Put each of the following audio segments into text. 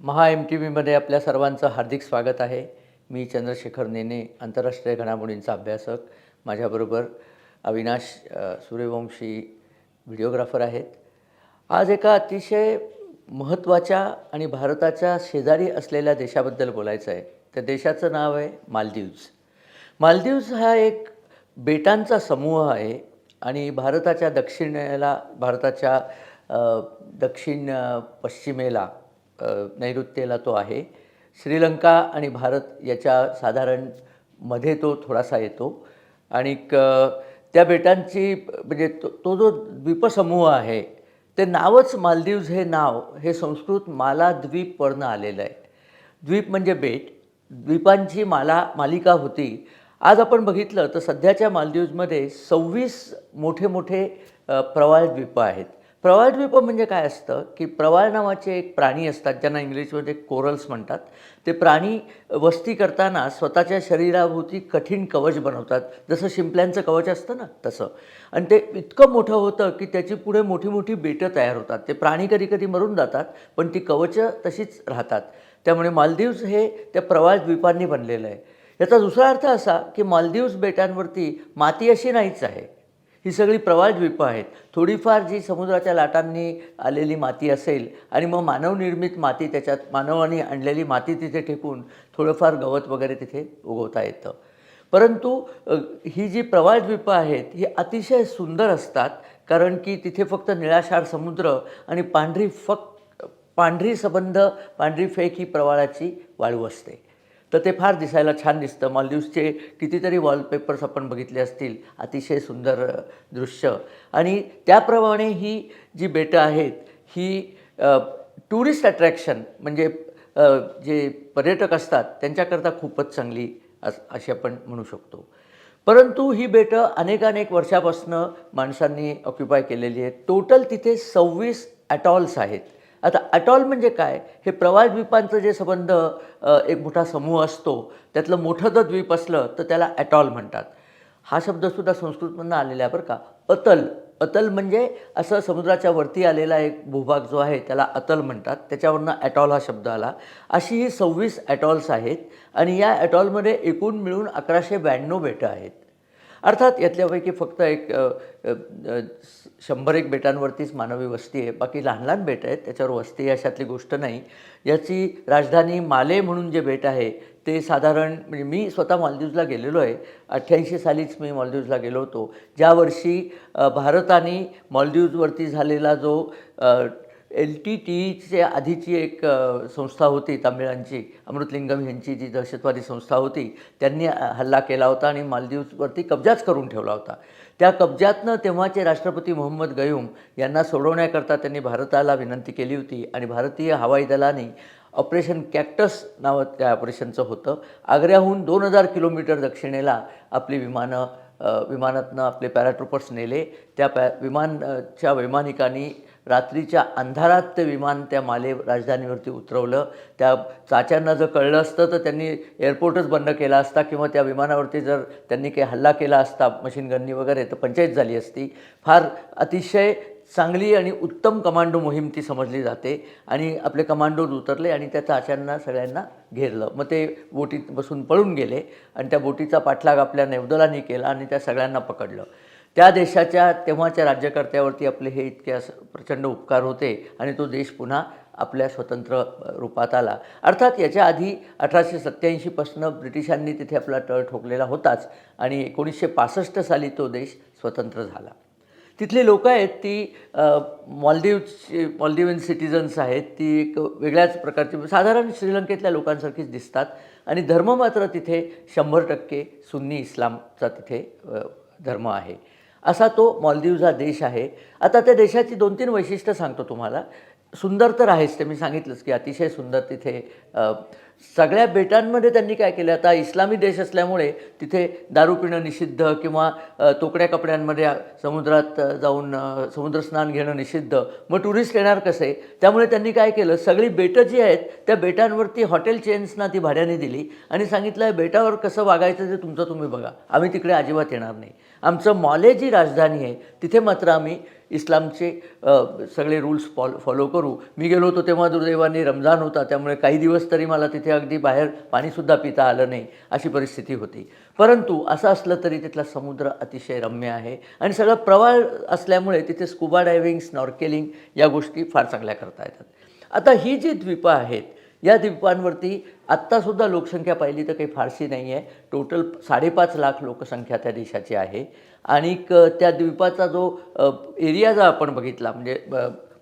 महा M T व्हीमध्ये आपल्या सर्वांचं हार्दिक स्वागत आहे. मी चंद्रशेखर नेने आंतरराष्ट्रीय घडामोडींचा अभ्यासक. माझ्याबरोबर अविनाश सूर्यवंशी व्हिडिओग्राफर आहेत. आज एका अतिशय महत्त्वाच्या आणि भारताच्या शेजारी असलेल्या देशाबद्दल बोलायचं आहे. त्या देशाचं नाव आहे मालदीव्ज मालदीव्ज हा एक बेटांचा समूह आहे आणि भारताच्या दक्षिणेला भारताच्या दक्षिण पश्चिमेला नैऋत्येला तो आहे. श्रीलंका आणि भारत याच्या साधारणमध्ये तो थोडासा येतो. आणि त्या बेटांची म्हणजे तो तो जो द्वीपसमूह आहे ते नावच मालदीव्ज हे नाव हे संस्कृत माला द्वीपवरनं आलेलं आहे. द्वीप म्हणजे बेट. द्वीपांची माला मालिका होती. आज आपण बघितलं तर सध्याच्या मालदीव्जमध्ये सव्वीस मोठे मोठे प्रवाळ द्वीप आहेत. प्रवाळ द्वीप म्हणजे काय असतं की प्रवाळ नावाचे एक प्राणी असतात ज्यांना इंग्लिशमध्ये कोरल्स म्हणतात. ते प्राणी वस्ती करताना स्वतःच्या शरीराभोवती कठीण कवच बनवतात. जसं शिंपल्यांचं कवच असतं ना तसं. आणि ते इतकं मोठं होतं की त्याची पुढे मोठी मोठी बेटं तयार होतात. ते प्राणी कधी कधी मरून जातात पण ती कवचं तशीच राहतात. त्यामुळे मालदीव्स हे त्या प्रवाळ द्वीपांनी बनलेलं आहे. याचा दुसरा अर्थ असा की मालदीव्स बेटांवरती माती अशी नाहीच आहे. ही सगळी प्रवाळ द्वीपं आहेत. थोडीफार जी समुद्राच्या लाटांनी आलेली माती असेल आणि मग मानवनिर्मित माती त्याच्यात मानवाने आणलेली माती तिथे ठेकून थोडंफार गवत वगैरे तिथे उगवता येतं. परंतु ही जी प्रवाळ द्वीपं आहेत ही अतिशय सुंदर असतात कारण की तिथे फक्त निळाशार समुद्र आणि पांढरी फक पांढरी सबंध पांढरी फेक ही प्रवाळाची वाळू असते. तर ते फार दिसायला छान दिसतं. मालदीवचे कितीतरी वॉलपेपर्स आपण बघितले असतील. अतिशय सुंदर दृश्य. आणि त्याप्रमाणे ही जी बेटं आहेत ही टुरिस्ट अट्रॅक्शन म्हणजे जे पर्यटक असतात त्यांच्याकरता खूपच चांगली अस अशी आपण म्हणू शकतो. परंतु ही बेटं अनेकानेक वर्षापासनं माणसांनी ऑक्युपाय केलेली आहेत. टोटल तिथे सव्वीस ॲटॉल्स आहेत. आता अटॉल म्हणजे काय? हे प्रवास द्वीपांचं जे संबंध एक मोठा समूह असतो त्यातलं मोठं जर द्वीप असलं तर त्याला ॲटॉल म्हणतात. हा शब्दसुद्धा संस्कृतमधनं आलेला आहे बरं का. अतल. अतल म्हणजे असं समुद्राच्या वरती आलेला एक भूभाग जो आहे त्याला अतल म्हणतात. त्याच्यावरनं ॲटॉल हा शब्द आला. अशी ही सव्वीस ॲटॉल्स आहेत आणि या ॲटॉलमध्ये एकूण मिळून अकराशे ब्याण्णव बेटं आहेत. अर्थात यातल्यापैकी फक्त एक शंभर एक बेटांवरतीच मानवी वस्ती आहे. बाकी लहान लहान बेट आहेत त्याच्यावर वस्ती अशातली गोष्ट नाही. याची राजधानी माले म्हणून जे बेट आहे ते साधारण म्हणजे मी स्वतः मालदीवजला गेलेलो आहे. अठ्ठ्याऐंशी सालीच मी मालदीवजला गेलो होतो. ज्या वर्षी भारताने मालदीवजवरती झालेला जो एल टी टीची आधीची एक संस्था होती तामिळांची अमृतलिंगम यांची जी दहशतवादी संस्था होती त्यांनी हल्ला केला होता आणि मालदीववरती कब्जाच करून ठेवला होता. त्या कब्जातनं तेव्हाचे राष्ट्रपती मोहम्मद गयूम यांना सोडवण्याकरता त्यांनी भारताला विनंती केली होती आणि भारतीय हवाई दलाने ऑपरेशन कॅक्टस नावं त्या ऑपरेशनचं होतं. आग्र्याहून दोन हजार किलोमीटर दक्षिणेला आपली विमानं विमानातनं आपले पॅराट्रुपर्स नेले. त्या पॅ विमानच्या वैमानिकांनी रात्रीच्या अंधारात ते विमान त्या माले राजधानीवरती उतरवलं. त्या चाच्यांना जर कळलं असतं तर त्यांनी एअरपोर्टच बंद केला असता किंवा त्या विमानावरती जर त्यांनी काही हल्ला केला असता मशीन गननी वगैरे तर पंचायत झाली असती. फार अतिशय चांगली आणि उत्तम कमांडो मोहीम ती समजली जाते आणि आपले कमांडोज उतरले आणि त्या चाच्यांना सगळ्यांना घेरलं. मग ते बोटीत बसून पळून गेले आणि त्या बोटीचा पाठलाग आपल्या नौदलाने केला आणि त्या सगळ्यांना पकडलं. त्या देशाच्या तेव्हाच्या राज्यकर्त्यावरती आपले हे इतके असं प्रचंड उपकार होते आणि तो देश पुन्हा आपल्या स्वतंत्र रूपात आला. अर्थात याच्या आधी अठराशे सत्त्याऐंशीपासनं ब्रिटिशांनी तिथे आपला तळ ठोकलेला होताच आणि एकोणीसशे पासष्ट साली तो देश स्वतंत्र झाला. तिथली लोकं आहेत ती मॉलदीवची मॉलदिवियन सिटिझन्स आहेत ती एक वेगळ्याच प्रकारची साधारण श्रीलंकेतल्या लोकांसारखीच दिसतात आणि धर्म मात्र तिथे शंभर टक्के सुन्नी इस्लामचा तिथे धर्म आहे. असा तो मॉलदीव्ज हा देश आहे. आता त्या देशाची दोन तीन वैशिष्ट्य सांगतो तुम्हाला. सुंदर तर आहेच ते मी सांगितलंच की अतिशय सुंदर तिथे सगळ्या बेटांमध्ये त्यांनी काय केलं? आता इस्लामी देश असल्यामुळे तिथे दारू पिणं निषिद्ध किंवा तोकड्या कपड्यांमध्ये समुद्रात जाऊन समुद्रस्नान घेणं निषिद्ध. मग टुरिस्ट येणार कसे? त्यामुळे त्यांनी काय केलं? सगळी बेटं जी आहेत त्या बेटांवरती हॉटेल चेन्सना ती भाड्याने दिली आणि सांगितलं बेटावर कसं वागायचं ते तुमचं तुम्ही बघा. आम्ही तिकडे अजिबात येणार नाही. आमचं मॉले जी राजधानी आहे तिथे मात्र आम्ही इस्लामचे सगळे रूल्स फॉलो फॉलो करू. मी गेलो होतो तेव्हा दुर्दैवाने रमजान होता त्यामुळे काही दिवस तरी मला तिथे अगदी बाहेर पाणीसुद्धा पिता आलं नाही अशी परिस्थिती होती. परंतु असं असलं तरी तिथला समुद्र अतिशय रम्य आहे आणि सगळं प्रवाळ असल्यामुळे तिथे स्कुबा डायव्हिंग स्नॉर्केलिंग या गोष्टी फार चांगल्या करता येतात. आता ही जी द्वीपं आहेत या द्वीपांवरती आत्तासुद्धा लोकसंख्या पाहिली तर काही फारशी नाही आहे. टोटल साडेपाच लाख लोकसंख्या त्या देशाची आहे. आणि क- त्या द्वीपाचा जो एरिया जर आपण बघितला म्हणजे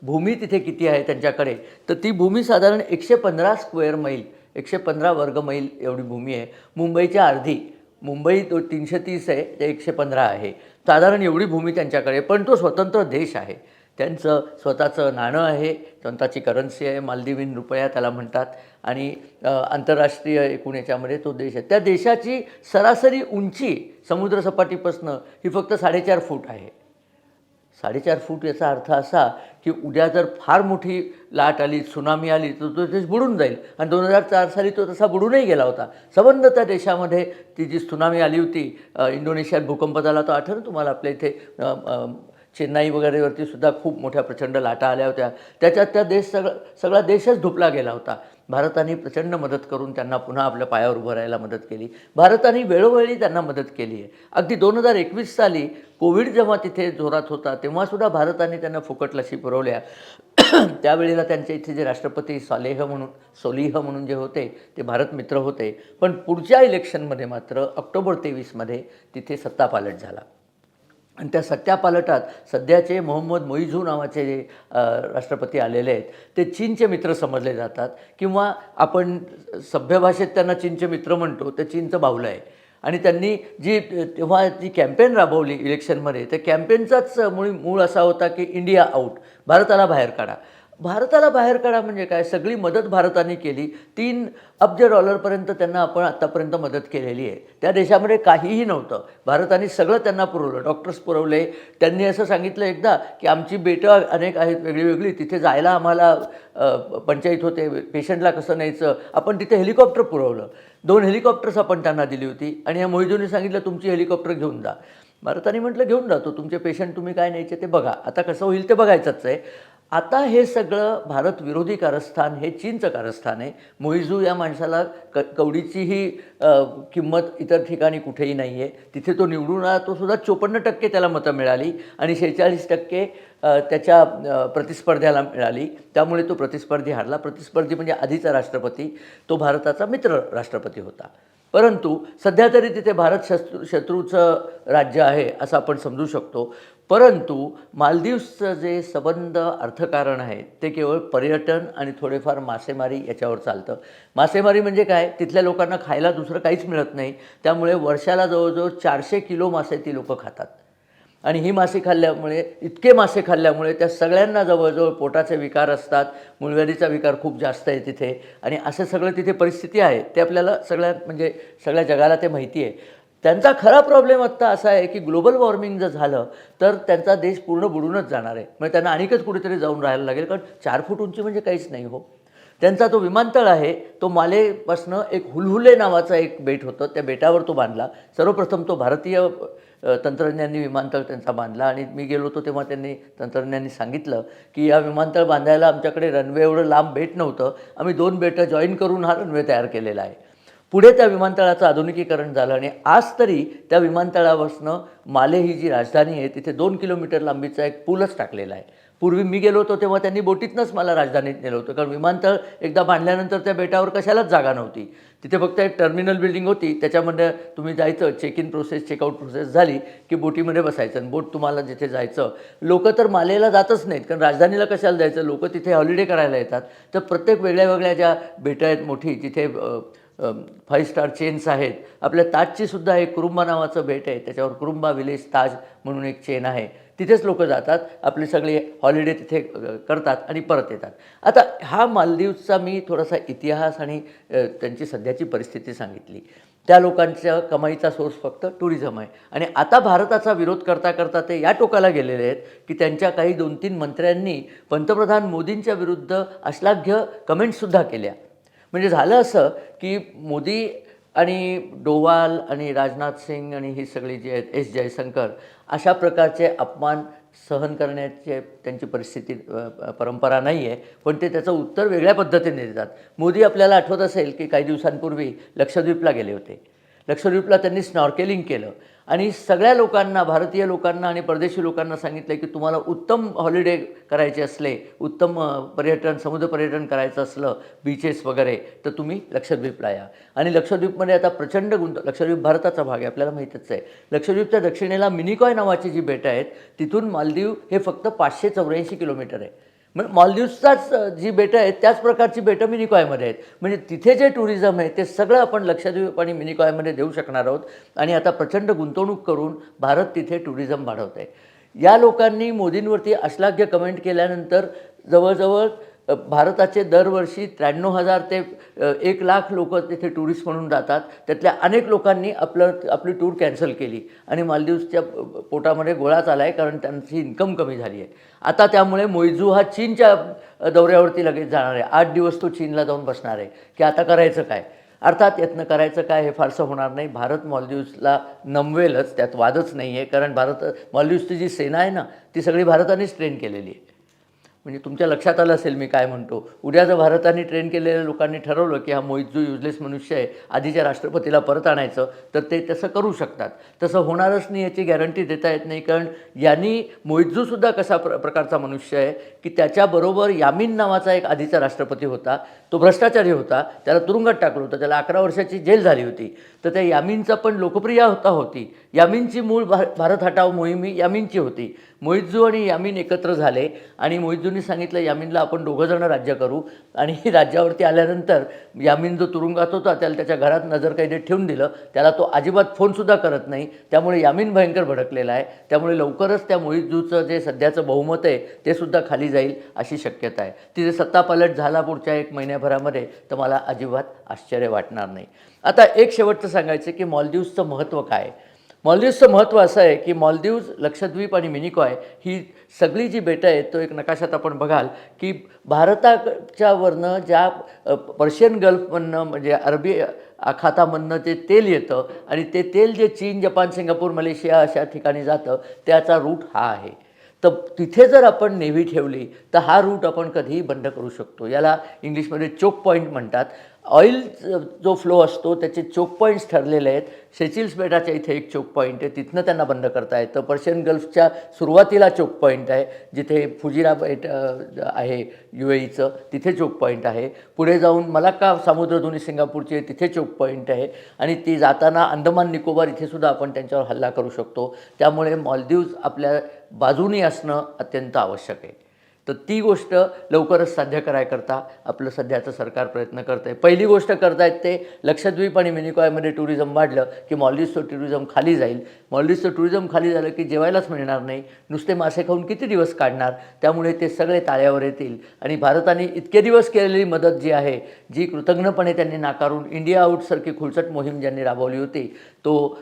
भूमी तिथे किती आहे त्यांच्याकडे तर ती भूमी साधारण एकशे पंधरा स्क्वेअर मैल एकशे पंधरा वर्ग मैल एवढी भूमी आहे. मुंबईच्या अर्धी मुंबई तो तीनशे तीस आहे ते एकशे पंधरा आहे. साधारण एवढी भूमी त्यांच्याकडे पण तो स्वतंत्र देश आहे. त्यांचं स्वतःचं नाणं आहे स्वतःची करन्सी आहे मालदीवीन रुपया त्याला म्हणतात. आणि आंतरराष्ट्रीय एकूण याच्यामध्ये तो देश आहे. त्या देशाची सरासरी उंची समुद्रसपाटीपासनं ही फक्त साडेचार फूट आहे. साडेचार फूट याचा अर्थ असा की उद्या जर फार मोठी लाट आली सुनामी आली तर तो देश बुडून जाईल. आणि दोन हजार चार साली तो तसा बुडूनही गेला होता. संबंध त्या देशामध्ये ती जी सुनामी आली होती इंडोनेशियात भूकंप झाला तो आठवतो तुम्हाला आपल्या इथे चेन्नई वगैरेवरती सुद्धा खूप मोठ्या प्रचंड लाटा आल्या होत्या. त्याच्यात त्या देश सगळं सगळा देशच धुपला गेला होता. भारताने प्रचंड मदत करून त्यांना पुन्हा आपल्या पायावर उभं राहायला मदत केली. भारताने वेळोवेळी त्यांना मदत केली आहे. अगदी दोन हजार एकवीस साली कोविड जेव्हा तिथे जोरात होता तेव्हासुद्धा भारताने त्यांना फुकट लसी पुरवल्या. त्यावेळेला त्यांच्या इथे जे राष्ट्रपती सालेह म्हणून सोलिह म्हणून जे होते ते भारत मित्र होते. पण पुढच्या इलेक्शनमध्ये मात्र ऑक्टोबर तेवीसमध्ये तिथे सत्तापालट झाला. आणि त्या सत्यापालटात सध्याचे मोहम्मद मोईझू नावाचे जे राष्ट्रपती आलेले आहेत. ते चीनचे मित्र समजले जातात किंवा आपण सभ्य भाषेत त्यांना चीनचे मित्र म्हणतो ते चीनचं बाहुलं आहे. आणि त्यांनी जी तेव्हा जी कॅम्पेन राबवली इलेक्शनमध्ये त्या कॅम्पेनचाच मूळ मूळ असा होता की इंडिया आऊट भारताला बाहेर काढा. भारताला बाहेर काढा म्हणजे काय? सगळी मदत भारताने केली. तीन अब्ज डॉलरपर्यंत त्यांना आपण आत्तापर्यंत मदत केलेली आहे. त्या देशामध्ये काहीही नव्हतं. भारताने सगळं त्यांना पुरवलं. डॉक्टर्स पुरवले. त्यांनी असं सांगितलं एकदा की आमची बेटं अनेक आहेत वेगळी वेगळी तिथे जायला आम्हाला पंचायत होते. पेशंटला कसं न्यायचं? आपण तिथे हेलिकॉप्टर पुरवलं. दोन हेलिकॉप्टर्स आपण त्यांना दिली होती. आणि या मोहिदूने सांगितलं तुमची हेलिकॉप्टर घेऊन जा. भारताने म्हटलं घेऊन जातो. तुमचे पेशंट तुम्ही काय न्यायचे ते बघा. आता कसं होईल ते बघायचंच आहे. आता हे सगळं भारत विरोधी कारस्थान हे चीनचं कारस्थान आहे. मोहिजू या माणसाला क कवडीचीही किंमत इतर ठिकाणी कुठेही नाही आहे तिथे तो निवडून आला तो सुद्धा चोपन्न टक्के त्याला मतं मिळाली आणि शेहेचाळीस टक्के त्याच्या प्रतिस्पर्ध्याला मिळाली. त्यामुळे तो प्रतिस्पर्धी हारला. प्रतिस्पर्धी म्हणजे आधीचा राष्ट्रपती. तो भारताचा मित्र राष्ट्रपती होता. परंतु सध्या तरी तिथे भारत शत्रू शत्रूचं राज्य आहे असं आपण समजू शकतो. परंतु मालदीवचं जे संबंध अर्थकारण आहे ते केवळ पर्यटन आणि थोडेफार मासेमारी याच्यावर चालतं. मासेमारी म्हणजे काय? तिथल्या लोकांना खायला दुसरं काहीच मिळत नाही. त्यामुळे वर्षाला जवळजवळ चारशे किलो मासे ती लोकं खातात. आणि ही मासे खाल्ल्यामुळे इतके मासे खाल्ल्यामुळे त्या सगळ्यांना जवळजवळ पोटाचे विकार असतात मुळव्याधीचा विकार खूप जास्त आहे तिथे. आणि असं सगळं तिथे परिस्थिती आहे ते आपल्याला सगळ्या म्हणजे सगळ्या जगाला ते माहिती आहे. त्यांचा खरा प्रॉब्लेम आत्ता असा आहे की ग्लोबल वॉर्मिंग जर झालं तर त्यांचा देश पूर्ण बुडूनच जाणार आहे. म्हणजे त्यांना आणखीच कुठेतरी जाऊन राहायला लागेल कारण चार फूट उंची म्हणजे काहीच नाही हो. त्यांचा तो विमानतळ आहे तो मालेपासनं एक हुलहुले नावाचा एक बेट होतं त्या बेटावर तो बांधला. सर्वप्रथम तो भारतीय तंत्रज्ञांनी विमानतळ त्यांचा बांधला आणि मी गेलो होतो तेव्हा त्यांनी तंत्रज्ञांनी सांगितलं की या विमानतळ बांधायला आमच्याकडे रनवे एवढं लांब बेट नव्हतं. आम्ही दोन बेटं जॉईन करून हा रनवे तयार केलेला आहे. पुढे त्या विमानतळाचं आधुनिकीकरण झालं आणि आज तरी त्या विमानतळापासनं माले ही जी राजधानी आहे तिथे दोन किलोमीटर लांबीचा एक पूलच टाकलेला आहे. पूर्वी मी गेलो होतो तेव्हा त्यांनी बोटीतनंच मला राजधानीत नेलं होतं कारण विमानतळ एकदा बांधल्यानंतर त्या बेटावर कशालाच जागा नव्हती. तिथे फक्त एक टर्मिनल बिल्डिंग होती त्याच्यामध्ये तुम्ही जायचं check in process checkout process झाली की बोटीमध्ये बसायचं आणि बोट तुम्हाला जिथे जायचं. लोक तर मालेला जातच नाहीत कारण राजधानीला कशाला जायचं? लोक तिथे हॉलिडे करायला येतात. तर प्रत्येक वेगळ्या वेगळ्या ज्या बेटं आहेत मोठी जिथे फाईव्ह स्टार चेन्स आहेत. आपल्या ताजची सुद्धा एक कुरुंबा नावाचं भेट आहे. त्याच्यावर कुरुंबा विलेज ताज म्हणून एक चेन आहे. तिथेच लोक जातात. आपले सगळे हॉलिडे तिथे करतात आणि परत येतात. आता हा मालदीवचा मी थोडासा इतिहास आणि त्यांची सध्याची परिस्थिती सांगितली. त्या लोकांच्या कमाईचा सोर्स फक्त टुरिझम आहे. आणि आता भारताचा विरोध करता करता ते या टोकाला गेलेले आहेत की त्यांच्या काही दोन तीन मंत्र्यांनी पंतप्रधान मोदींच्या विरुद्ध अश्लाघ्य कमेंटसुद्धा केल्या. म्हणजे झालं असं की मोदी आणि डोवाल आणि राजनाथ सिंग आणि ही सगळी जी आहेत एस जयशंकर अशा प्रकारचे अपमान सहन करण्याचे त्यांची परिस्थिती परंपरा नाही आहे पण ते त्याचं उत्तर वेगळ्या पद्धतीने देतात. मोदी आपल्याला आठवत असेल की काही दिवसांपूर्वी लक्षद्वीपला गेले होते. लक्षद्वीपला त्यांनी स्नॉर्केलिंग केलं. आणि सगळ्या लोकांना भारतीय लोकांना आणि परदेशी लोकांना सांगितलं की तुम्हाला उत्तम हॉलिडे करायचे असले उत्तम पर्यटन समुद्र पर्यटन करायचं असलं बीचेस वगैरे तर तुम्ही लक्षद्वीपला या. आणि लक्षद्वीपमध्ये आता प्रचंड गुंत लक्षद्वीप भारताचा भाग आहे आपल्याला माहीतच आहे. लक्षद्वीपच्या दक्षिणेला मिनिकॉय नावाची जी बेटं आहेत तिथून मालदीव हे फक्त पाचशे चौऱ्याऐंशी किलोमीटर आहे. म्हणजे मालदीवचाच जी बेटं आहेत त्याच प्रकारची बेटं मिनिकॉयमध्ये आहेत. म्हणजे तिथे जे टुरिझम आहे ते सगळं आपण लक्षद्वीप आणि मिनिकॉयमध्ये देऊ शकणार आहोत. आणि आता प्रचंड गुंतवणूक करून भारत तिथे टुरिझम वाढवत आहे या लोकांनी मोदींवरती अश्लाघ्य कमेंट केल्यानंतर जवळजवळ भारताचे दरवर्षी त्र्याण्णव हजार ते एक लाख लोक तिथे टुरिस्ट म्हणून जातात. त्यातल्या अनेक लोकांनी आपलं आपली टूर कॅन्सल केली. आणि मालदीवच्या पोटामध्ये गोळाच आला आहे कारण त्यांची इन्कम कमी झाली आहे. आता त्यामुळे मोईजू हा चीनच्या दौऱ्यावरती लगेच जाणार आहे. आठ दिवस तो चीनला जाऊन बसणार आहे. की आता करायचं काय? अर्थात यातनं करायचं काय हे फारसं होणार नाही. भारत मॉलदीव्सला नमवेलच. त्यात वादच नाही आहे कारण भारत मॉलदीव्सची जी सेना आहे ना ती सगळी भारतानेच ट्रेन केलेली आहे. म्हणजे तुमच्या लक्षात आलं असेल मी काय म्हणतो. उद्या जर भारताने ट्रेन केलेल्या लोकांनी ठरवलं की हा मोहित जो युजलेस मनुष्य आहे आधीच्या राष्ट्रपतीला परत आणायचं तर ते तसं करू शकतात. तसं होणारच नाही याची गॅरंटी देता येत नाही. कारण यांनी मोहितजूसुद्धा कसा प्र प्रकारचा मनुष्य आहे की त्याच्याबरोबर यामीन नावाचा एक आधीचा राष्ट्रपती होता. तो भ्रष्टाचारी होता त्याला तुरुंगात टाकलं होतं त्याला अकरा वर्षाची जेल झाली होती. तर त्या यामीनचा पण लोकप्रियता होती यामीनची मूळ भा भारत हटाव मोहीम ही यामीनची होती. मोहितजू आणि यामीन एकत्र झाले आणि मोहितजूंनी सांगितलं यामीनला आपण दोघंजणं राज्य करू. आणि राज्यावरती आल्यानंतर यामीन जो तुरुंगात होता त्याला त्याच्या घरात नजर ठेवून दिलं. त्याला तो अजिबात फोनसुद्धा करत नाही. त्यामुळे यामीन भयंकर भडकलेला आहे. त्यामुळे लवकरच त्या मोहितजूचं जे सध्याचं बहुमत आहे ते सुद्धा खाली जाईल अशी शक्यता आहे. तिथे सत्तापालट झाला पुढच्या एक महिन्याभरामध्ये तर मला अजिबात आश्चर्य वाटणार नाही. आता एक शेवटचं सांगायचं की मॉलदीव्सचं महत्त्व काय? मॉलदीव्सचं महत्त्व असं आहे की मॉलदीव्स लक्षद्वीप आणि मिनिकॉय ही सगळी जी बेटं आहेत तो एक नकाशात आपण बघाल की भारताच्या वरनं ज्या पर्शियन गल्फमधनं म्हणजे अरबी आखातामधनं जे तेल येतं आणि ते तेल जे चीन जपान सिंगापूर मलेशिया अशा ठिकाणी जातं त्याचा रूट हा आहे. तर तिथे जर आपण नेव्ही ठेवली तर हा रूट आपण कधीही बंद करू शकतो. याला इंग्लिशमध्ये चोक पॉईंट म्हणतात. ऑइल जो फ्लो असतो त्याचे चोक पॉईंट्स ठरलेले आहेत. सेचिल्स बेटाच्या इथे एक चोक पॉईंट आहे. तिथनं त्यांना बंद करता येतं. पर्शियन गल्फच्या सुरुवातीला चोक पॉईंट आहे. जिथे फुजिरा बेट आहे यू एईचं तिथे चोक पॉईंट आहे. पुढे जाऊन मलाक्का सामुद्रधुनी सिंगापूरची आहे तिथे चोक पॉईंट आहे. आणि ती जाताना अंदमान निकोबार इथे सुद्धा आपण त्यांच्यावर हल्ला करू शकतो. त्यामुळे मॉलदीव्ज आपल्या बाजूनी असणं अत्यंत आवश्यक आहे. तर ती गोष्ट लवकरच साध्य करायकरता आपलं सध्याचं सरकार प्रयत्न करतं आहे पहिली गोष्ट करतायत ते लक्षद्वीप आणि मिनिकॉयमध्ये टुरिझम वाढलं की मॉलदीवचं टुरिझम खाली जाईल. मॉलदीवचं टुरिझम खाली झालं की जेवायलाच मिळणार नाही. नुसते मासे खाऊन किती दिवस काढणार? त्यामुळे ते सगळे ताळ्यावर येतील. आणि भारताने इतके दिवस केलेली मदत जी आहे जी कृतज्ञपणे त्यांनी नाकारून इंडिया आउटसारखी खुलचट मोहीम ज्यांनी राबवली होती तो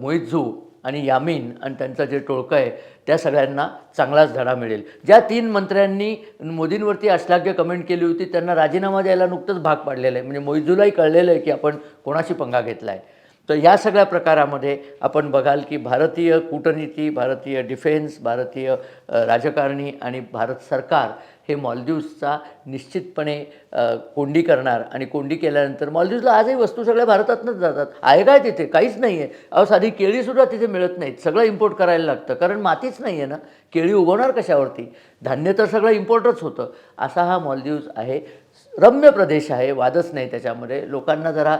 मोहित झू आणि यामीन आणि त्यांचं जे टोळकं आहे त्या सगळ्यांना चांगलाच धडा मिळेल. ज्या तीन मंत्र्यांनी मोदींवरती अश्लाघ्य कमेंट केली होती त्यांना राजीनामा द्यायला नुकतंच भाग पाडलेला आहे. म्हणजे मोहिजूलाही कळलेलं आहे की आपण कोणाशी पंगा घेतला आहे तर या सगळ्या प्रकारामध्ये आपण बघाल की भारतीय कूटनीती भारतीय डिफेन्स भारतीय राजकारणी आणि भारत सरकार हे मॉलदीव्सचा निश्चितपणे कोंडी करणार आणि कोंडी केल्यानंतर मॉलदीव्सला आजही वस्तू सगळ्या भारतातनंच जातात. आहे काय तिथे? काहीच नाही आहे अहो साधी केळीसुद्धा तिथे मिळत नाहीत. सगळं इम्पोर्ट करायला लागतं. कारण मातीच नाही आहे ना. केळी उगवणार कशावरती? धान्य तर सगळं इम्पोर्टच होतं. असा हा मॉलदीव्स आहे. रम्य प्रदेश आहे वादच नाही त्याच्यामध्ये. लोकांना जरा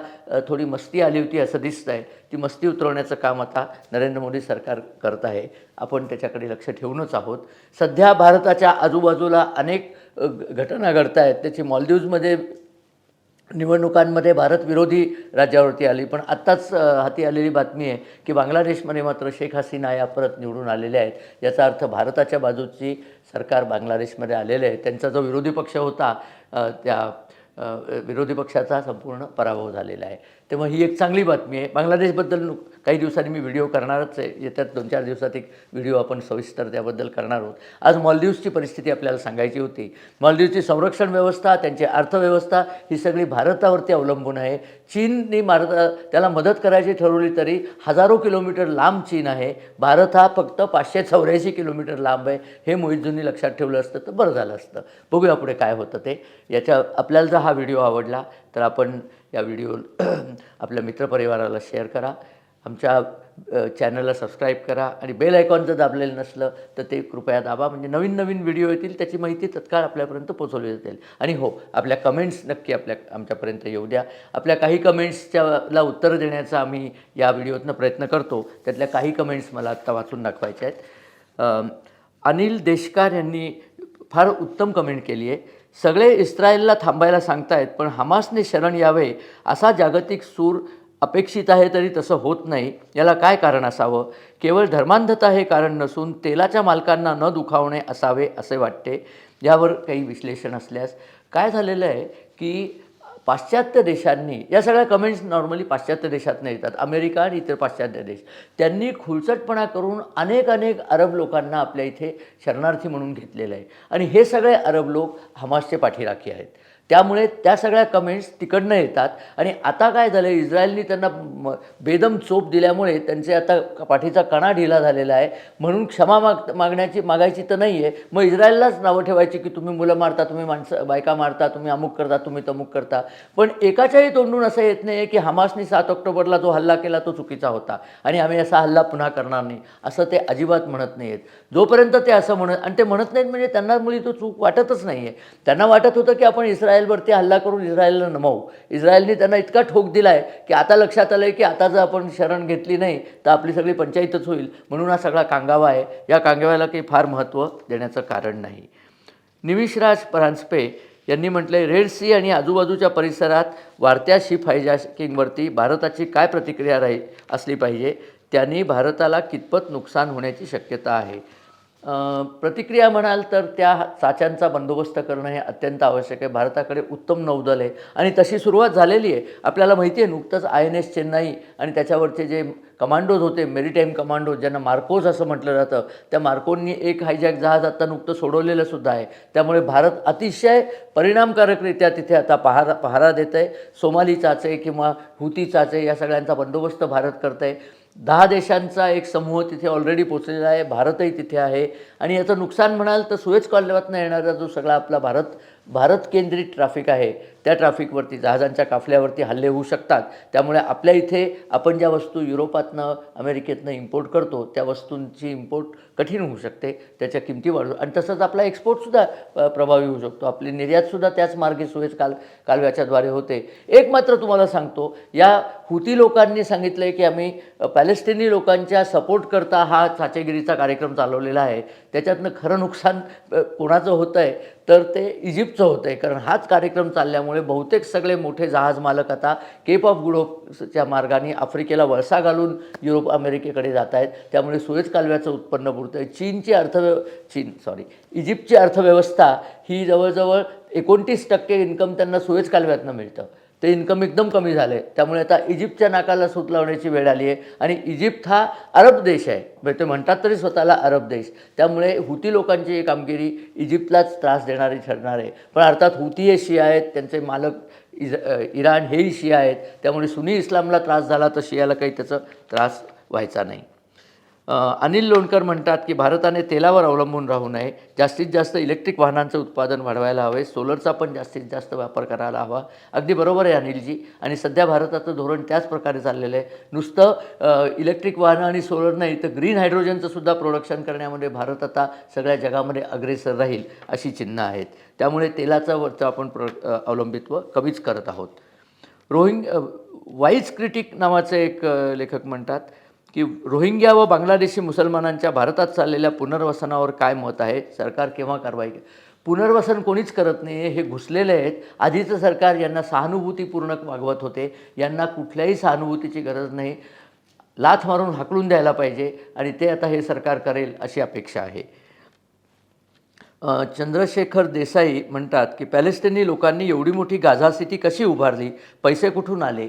थोडी मस्ती आली होती असं दिसतं आहे ती मस्ती उतरवण्याचं काम आता नरेंद्र मोदी सरकार करत आहे. आपण त्याच्याकडे लक्ष ठेवूनच आहोत. सध्या भारताच्या आजूबाजूला अनेक घटना घडत आहेत त्याची मॉलदीव्समध्ये निवडणुकांमध्ये भारत विरोधी राज्यावरती आली. पण आत्ताच हाती आलेली बातमी आहे की बांगलादेशमध्ये मात्र शेख हसीना या परत निवडून आलेल्या आहेत. याचा अर्थ भारताच्या बाजूची सरकार बांगलादेशमध्ये आलेले आहे. त्यांचा जो विरोधी पक्ष होता त्या विरोधी पक्षाचा संपूर्ण पराभव झालेला आहे. तेव्हा ही एक चांगली बातमी आहे. बांगलादेशबद्दल काही दिवसांनी मी व्हिडिओ करणारच आहे. येत्यात दोन चार दिवसात एक व्हिडिओ आपण सविस्तर त्याबद्दल करणार आहोत. आज मालदीवची परिस्थिती आपल्याला सांगायची होती. मालदीवची संरक्षण व्यवस्था त्यांची अर्थव्यवस्था ही सगळी भारतावरती अवलंबून आहे. चीनने भारत त्याला मदत करायची ठरवली तरी हजारो किलोमीटर लांब चीन आहे. भारत हा फक्त पाचशे चौऱ्याऐंशी किलोमीटर लांब आहे. हे मोहितजूंनी लक्षात ठेवलं असतं तर बरं झालं असतं. बघूया पुढे काय होतं ते. याच्या आपल्याला जर हा व्हिडिओ आवडला तर आपण या व्हिडिओ आपल्या मित्रपरिवाराला शेअर करा. आमच्या चॅनलला सबस्क्राईब करा आणि बेल आयकॉन जर दाबलेलं नसलं तर ते कृपया दाबा. म्हणजे नवीन नवीन व्हिडिओ येतील त्याची माहिती तत्काळ आपल्यापर्यंत पोचवली जातील आणि हो आपल्या कमेंट्स नक्की आपल्या आमच्यापर्यंत येऊ द्या. आपल्या काही कमेंट्सच्याला उत्तर देण्याचा आम्ही या व्हिडिओतनं प्रयत्न करतो. त्यातल्या काही कमेंट्स मला आत्ता वाचून दाखवायच्या आहेत. अनिल देशकार यांनी फार उत्तम कमेंट केली आहे सगळे इस्रायलला थांबायला सांगतायत पण हमासने शरण यावे असा जागतिक सूर अपेक्षित आहे तरी तसं होत नाही. याला काय कारण असावं? केवळ धर्मांधता हे कारण नसून तेलाच्या मालकांना न दुखावणे असावे असे वाटते. यावर काही विश्लेषण असल्यास काय झालेलं आहे की पाश्चात्य देशांनी या सगळ्या कमेंट्स नॉर्मली पाश्चात्य देशातनं येतात. अमेरिका आणि इतर पाश्चात्य देश. त्यांनी खुळचटपणा करून अनेक अनेक अरब लोकांना आपल्या इथे शरणार्थी म्हणून घेतलेलं आहे. आणि हे सगळे अरब लोक हमासचे पाठीराखी आहेत. त्यामुळे त्या सगळ्या कमेंट्स तिकडनं येतात. आणि आता काय झालं इस्रायलनी त्यांना म- बेदम चोप दिल्यामुळे त्यांचे आता पाठीचा कणा ढिला झालेला आहे. म्हणून क्षमा माग मागण्याची मागायची तर नाही आहे मग इस्रायललाच नावं ठेवायची की तुम्ही मुलं मारता तुम्ही माणसं बायका मारता तुम्ही अमुक करता तुम्ही तमुक करता. पण एकाच्याही तोंडून असं येत नाही आहे की हमासनी सात ऑक्टोबरला जो हल्ला केला तो चुकीचा होता. आणि आम्ही असा हल्ला पुन्हा करणार नाही. असं ते अजिबात म्हणत नाही आहेत जोपर्यंत ते असं म्हणत आणि ते म्हणत नाहीत म्हणजे त्यांना मुली तो चूक वाटतच नाही आहे त्यांना वाटत होतं की आपण इस्रायलवरती हल्ला करून इस्रायलला नमवू. इस्रायलने त्यांना इतका ठोक दिला आहे की आता लक्षात आलं आहे की आता जर आपण शरण घेतली नाही तर आपली सगळी पंचायतच होईल. म्हणून हा सगळा कांगावा आहे. या कांगाव्याला काही फार महत्त्व देण्याचं कारण नाही. निविशराज परांजपे यांनी म्हटले रेड सी आणि आजूबाजूच्या परिसरात वाढत्या शिप हायजॅकिंगवरती भारताची काय प्रतिक्रिया राही असली पाहिजे? त्यांनी भारताला कितपत नुकसान होण्याची शक्यता आहे? प्रतिक्रिया म्हणाल तर त्या चाच्यांचा बंदोबस्त करणं हे अत्यंत आवश्यक आहे. भारताकडे उत्तम नौदल आहे आणि तशी सुरुवात झालेली आहे. आपल्याला माहिती आहे नुकतंच आय एन एस चेन्नई आणि त्याच्यावरचे जे कमांडोज होते मेरीटाईम कमांडोज ज्यांना मार्कोज असं म्हटलं जातं त्या मार्कोंनी एक हायजॅक जहाज आता नुकतं सोडवलेलं सुद्धा आहे. त्यामुळे भारत अतिशय परिणामकारकरित्या तिथे आता पहारा पहारा देत आहे सोमाली चाचे किंवा हुती चाचे या सगळ्यांचा बंदोबस्त भारत करत आहे दहा देशांचा एक समूह तिथे ऑलरेडी पोचलेला आहे भारतही तिथे आहे. आणि याचं नुकसान म्हणाल तर सुएज कॉलव्यातनं येणारा जो सगळा आपला भारत भारत केंद्रित ट्रॅफिक आहे त्या ट्रॅफिकवरती जहाजांच्या काफल्यावरती हल्ले होऊ शकतात. त्यामुळे आपल्या इथे आपण ज्या वस्तू युरोपातनं अमेरिकेतनं इम्पोर्ट करतो त्या वस्तूंची इम्पोर्ट कठीण होऊ शकते त्याच्या किमती वाढू आणि तसंच आपला एक्सपोर्टसुद्धा प्रभावी होऊ शकतो. आपली निर्यातसुद्धा त्याच मार्गे सुवेज काल कालव्याच्याद्वारे होते. एक मात्र तुम्हाला सांगतो या हुती लोकांनी सांगितलं आहे की आम्ही पॅलेस्टिनी लोकांच्या सपोर्ट करता हा चाचेगिरीचा कार्यक्रम चालवलेला आहे. त्याच्यातनं खरं नुकसान कोणाचं होतं आहे तर ते इजिप्तचं होतं आहे कारण हाच कार्यक्रम चालल्यामुळे बहुतेक सगळे मोठे जहाज मालक आता केप ऑफ गुड होपच्या मार्गाने आफ्रिकेला वळसा घालून युरोप अमेरिकेकडे जात आहेत. त्यामुळे सुएज कालव्याचं उत्पन्न बुडतं आहे चीनची अर्थव्यव चीन सॉरी इजिप्तची अर्थव्यवस्था ही जवळजवळ एकोणतीस टक्के इन्कम त्यांना सुएज कालव्यातनं मिळतं. ते इन्कम एकदम कमी झालं आहे त्यामुळे आता इजिप्तच्या नाकाला सूत लावण्याची वेळ आली आहे. आणि इजिप्त हा अरब देश आहे. म्हणजे ते म्हणतात तरी स्वतःला अरब देश. त्यामुळे हुती लोकांची ही कामगिरी इजिप्तलाच त्रास देणारी ठरणार आहे. पण अर्थात हुती हे शिया आहेत. त्यांचे मालक इज इराण हेही शिया आहेत. त्यामुळे सुनी इस्लामला त्रास झाला तर शियाला काही त्याचा त्रास व्हायचा नाही. अनिल लोणकर म्हणतात की भारताने तेलावर अवलंबून राहू नये. जास्तीत जास्त इलेक्ट्रिक वाहनांचं उत्पादन वाढवायला हवे. सोलरचा पण जास्तीत जास्त वापर करायला हवा. अगदी बरोबर आहे अनिलजी. आणि सध्या भारताचं धोरण त्याच प्रकारे चाललेलं आहे. नुसतं इलेक्ट्रिक वाहनं आणि सोलर नाही तर ग्रीन हायड्रोजनचं सुद्धा प्रोडक्शन करण्यामध्ये भारत आता सगळ्या जगामध्ये अग्रेसर राहील अशी चिन्ह आहेत. त्यामुळे तेलाचं वरचं आपण प्र अवलंबित्व कमीच करत आहोत. रोहिंग वाईज क्रिटिक नावाचे एक लेखक म्हणतात की रोहिंग्या व बांगलादेशी मुसलमानांच्या भारतात चाललेल्या पुनर्वसनावर काय मत आहे? सरकार केव्हा कारवाई पुनर्वसन कोणीच करत नाही आहे हे घुसलेले आहेत. आधीचं सरकार यांना सहानुभूतीपूर्णक वागवत होते. यांना कुठल्याही सहानुभूतीची गरज नाही. लाथ मारून हाकलून द्यायला पाहिजे आणि ते आता हे सरकार करेल अशी अपेक्षा आहे. चंद्रशेखर देसाई म्हणतात की पॅलेस्टिनी लोकांनी एवढी मोठी गाझा सिटी कशी उभारली? पैसे कुठून आले?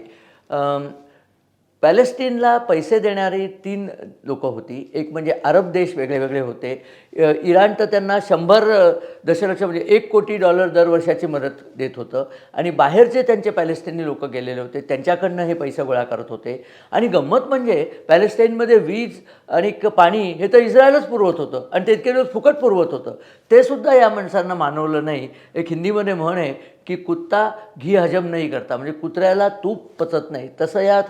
पॅलेस्टीनला पैसे देणारी तीन लोक होती. एक म्हणजे अरब देश वेगळे वेगळे होते. इराण तर त्यांना शंभर दशलक्ष म्हणजे एक कोटी डॉलर दरवर्षाची मदत देत होतं. आणि बाहेरचे त्यांचे पॅलेस्टिनी लोक गेलेले होते. त्यांच्याकडनं हे पैसे गोळा करत होते. आणि गंमत म्हणजे पॅलेस्टाईनमध्ये वीज आणि पाणी हे तर इस्रायलच पुरवत होतं. आणि ते इतके दिवस फुकट पुरवत होतं. ते सुद्धा या माणसांना मानवलं नाही. एक हिंदीमध्ये म्हण आहे की कुत्ता घी हजम नाही करता. म्हणजे कुत्र्याला तूप पचत नाही. तसं या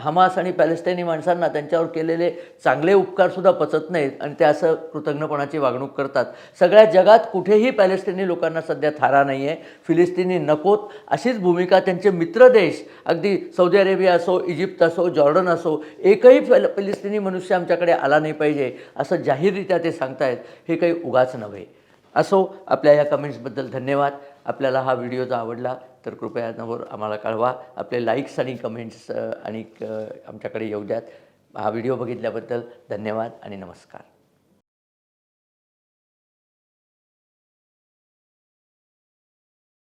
हमास आणि पॅलेस्टाईनी माणसांना त्यांच्यावर केलेले चांगले उपकारसुद्धा पचत नाहीत आणि ते असं कृतज्ञपणाची वागणूक करतात. सगळ्या जगात कुठेही पॅलेस्टिनी लोकांना सध्या थारा नाही आहे फिलिस्तिनी नकोत. अशीच भूमिका त्यांचे मित्र देश अगदी सौदी अरेबिया असो इजिप्त असो जॉर्डन असो एकही फॅल फिलिस्तिनी मनुष्य आमच्याकडे आला नाही पाहिजे असं जाहीररित्या ते सांगतायत. हे काही उगाच नव्हे. असो आपल्या या कमेंट्सबद्दल धन्यवाद. आपल्याला हा व्हिडिओ जर आवडला तर कृपया नवर आम्हाला कळवा. आपले लाईक्स आणि कमेंट्स आणि आमच्याकडे येऊ द्यात. हा व्हिडिओ बघितल्याबद्दल धन्यवाद आणि नमस्कार.